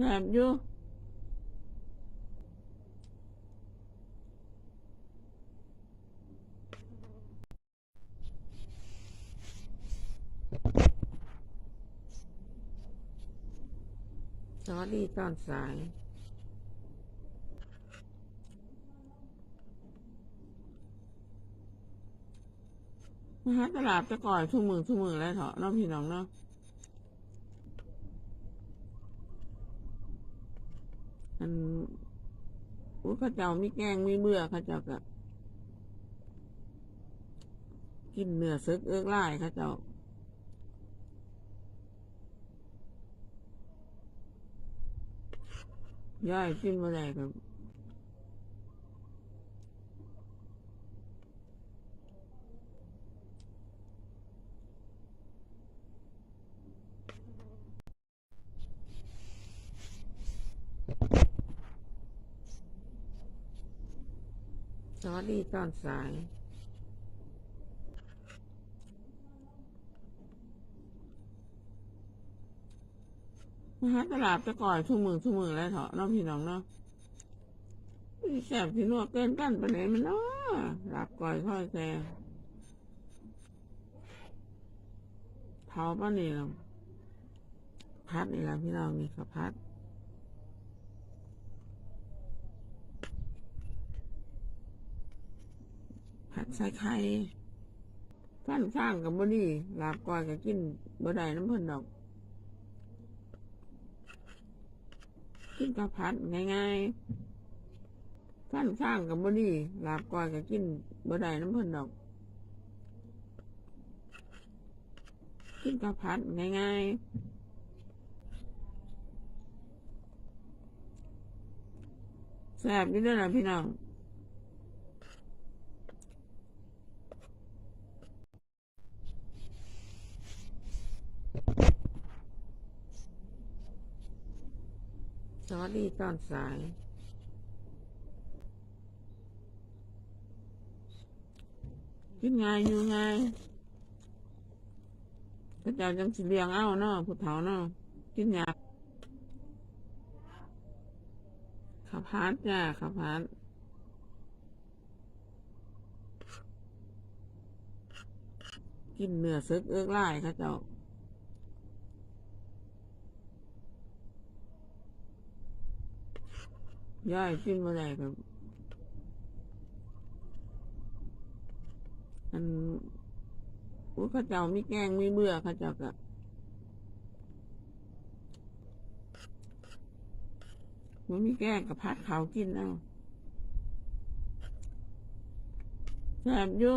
แซ่บอยู่สวัสดีตอนสายมาหาตลาดจะก่อยทุ่มือทุ่มือแล้วเถอะน้องพี่น้องเนาะอัน อุ้ยเข้าเจ้ามีแกงมีเบื่อเข้าเจ้าก็กินเนื้อซึกเอื้อกไล่เข้าเจ้าย่อยกินมาแล้ครับ สวัสดีตอนสาย มาหาตลาดจะก่อยทุ่มือทุ่มือแล้วเถอะน้องพี่น้องเนาะพี่แสบพี่นวดเกินกันไปไหนมันเนาะหลับก่อยค่อยแซ่เผาป้านี่เราพัดนี่ละพี่น้องนี่ค่ะพัด ผัดใส่ไข่ฟันข้างกับบดีลาบก้อยก็กินบ่ได้น้ำเพิ่นดอก กินกับผัดง่ายๆฟันข้างกับบดีลาบก้อยก็กินบ่ได้น้ำเพิ่นดอก กินกับผัดง่ายๆแซ่บอยู่เด้วยนะพี่น้อง สวัสดีตอนสาย กินง่ายอยู่ง่ายพระเจ้าจังสิเลียงเอาเนาะผู้เฒ่าเนาะกินยาข้าพัดจ้าข้าพัดกินเนื้อซึกเอื้อกไล่เข้าเจ้า ย่อยขึ้นมาได้ครับอันอุ้ยข้าเจ้ามีแกงมีเบื่อข้าเจ้าก็มันมีแกงกับพัดเขากินเอาแซ่บอยู่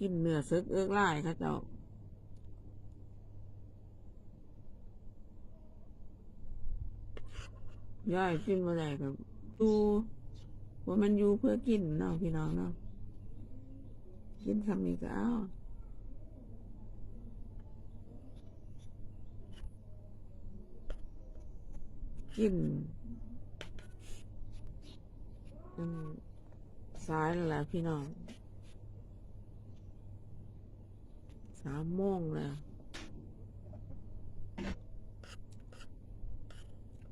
กินเนื้อซึกเอื้อกไล่ข้าเจ้า ย่อยกินมาได้ครับดูว่ามันอยู่เพื่อกินเนาะพี่น้องเนาะกินคำนี้ก็เอากินอืมสายแล้วล่ะพี่น้องสามโมงแล้ว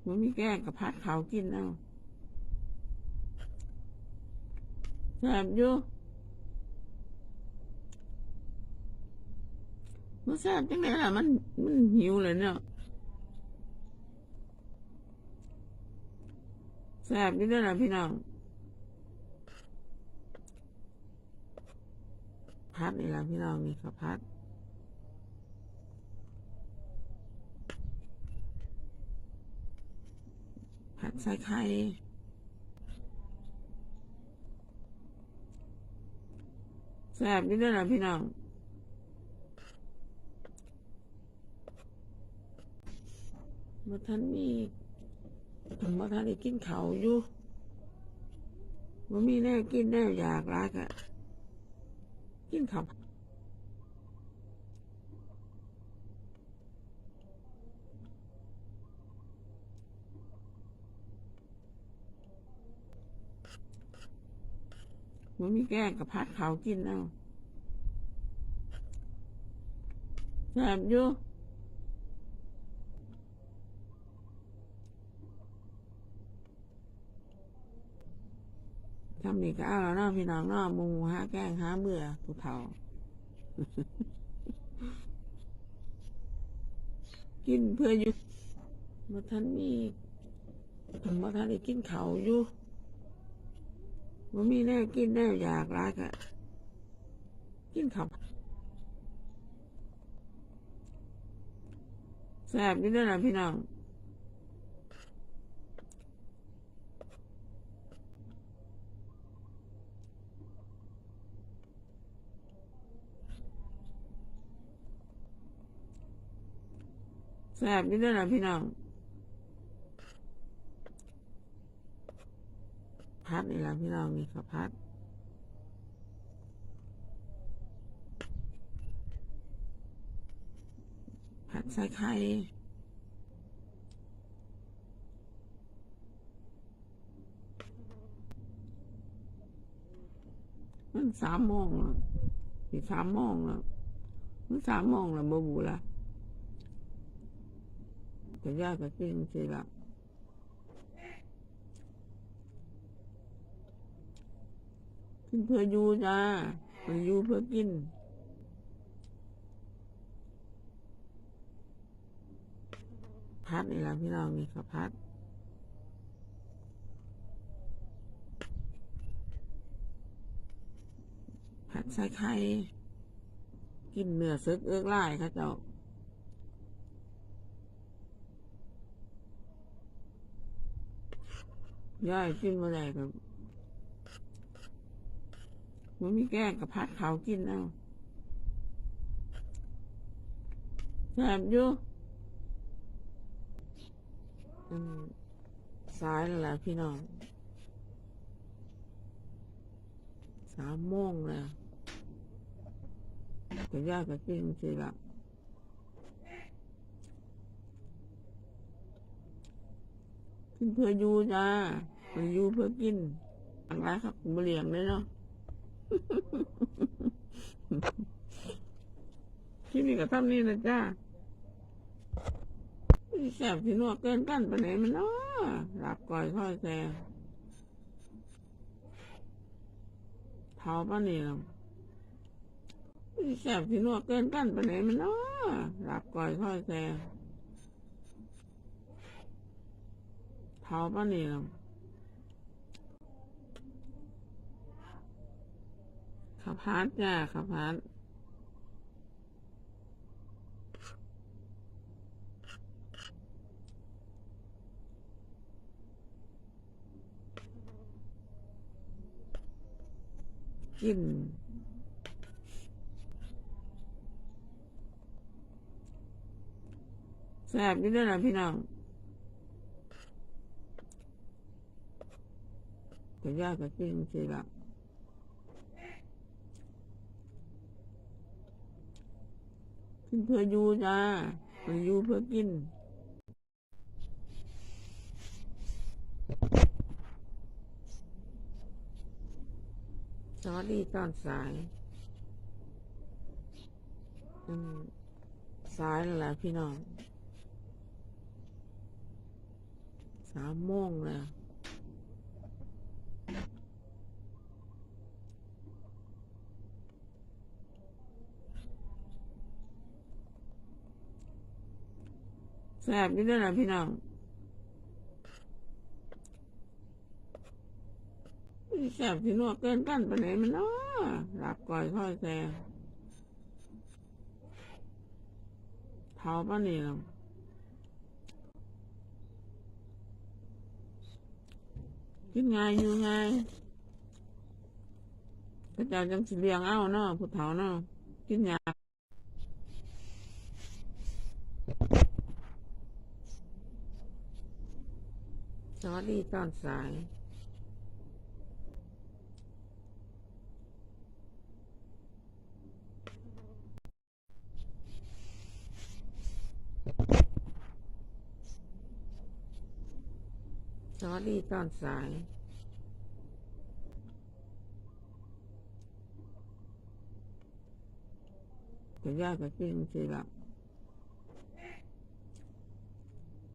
มันมีแกงกับพัดเขากินเอาแซบอยู่มันแซบจังเลยล่ะมันมันหิวเลยเนาะแซบอยู่ด้วยล่ะพี่น้องพัดนี่ละพี่น้องนี่ค่ะพัด ผัด ใส่ไข่แซ่บอยู่ด้วยนะพี่น้องมาท่านมีมาท่านได้กินเขาอยู่มันมีแน่กินแน่อยากรักอะกินเขา มันมีแกงกับพัดเขากินเอาแสมอยู่ทำนี่ก็เอาแล้วนะพี่น้องเนาะมูฮาแกล้งฮะเบื่อผู้เฒ่า กินเพื่ออยู่มาท่านมีมาท่านได้กินเขาอยู่ ว่ามีแน่กินแน่อยากร้ายกะกินเขาวแซ่บนี่ด้วยนะพี่น้องแซ่บนี่ด้วยนะพี่น้อง พัดนี่ละพี่น้องนี่ค่ะพัดผัดใส่ไข่มันสามโมงแล้วสิสามโมงแล้วมันสามโมงแล้วบ่บูละแต่ยากก็กินสิละ กินเพื่ออยู่จ้ามันอยู่เพื่อกินพัดนี่ละพี่น้องนี่ค่ะพัดผัดใส่ไข่กินเนื้อซึกเอื้อกไล่ค่ะเจ้าย่อยกินมาได้กับ มันมีแกงกับผัดเขากินเอาแซ่บอยู่อืมซ้ายแล้วล่ะพี่น้องสามโมงแล้วก็ยากก็กินสิละกินเพื่ออยู่จ้ามันอยู่เพื่อกินอะไรครับบเลียงเลยเนาะ ที่นี่ก็ทำนี่นะจ้าแสบที่นวดเกินกันไปไหนมันเนาะหลับก่อยค่อยแซ่เท้าป้านี่ลแสบที่นวดเกินกันไปไหนมันเนาะหลับก่อยค่อยแซ่เท้าป้านี่ล ขับพาดจ้าขับพาดกินแซ่บนี่ด้วยนะพี่น้องแต่ยากก็กินสิละ กินเพื่ออยู่จ้ามันอยู่เพื่อกินสวัสดีตอนสายอืมสายแล้วล่ะพี่น้องสามโมงแล้ว ซ่บนี่ด้วยนะพี่น้องแสบที่นวดเกินกันไปไหนมันเนาะหลับก่อยค่อยแซ่เท้าป้านี่ลกินง่ายอยู่ง่ายพระเจ้าจังสิเลี้ยงเอาเนาะผู้เฒ่าเนาะกินยา กสวัสดีตอนสายสวัสดีตอนสายแต่ยากก็กินสิและ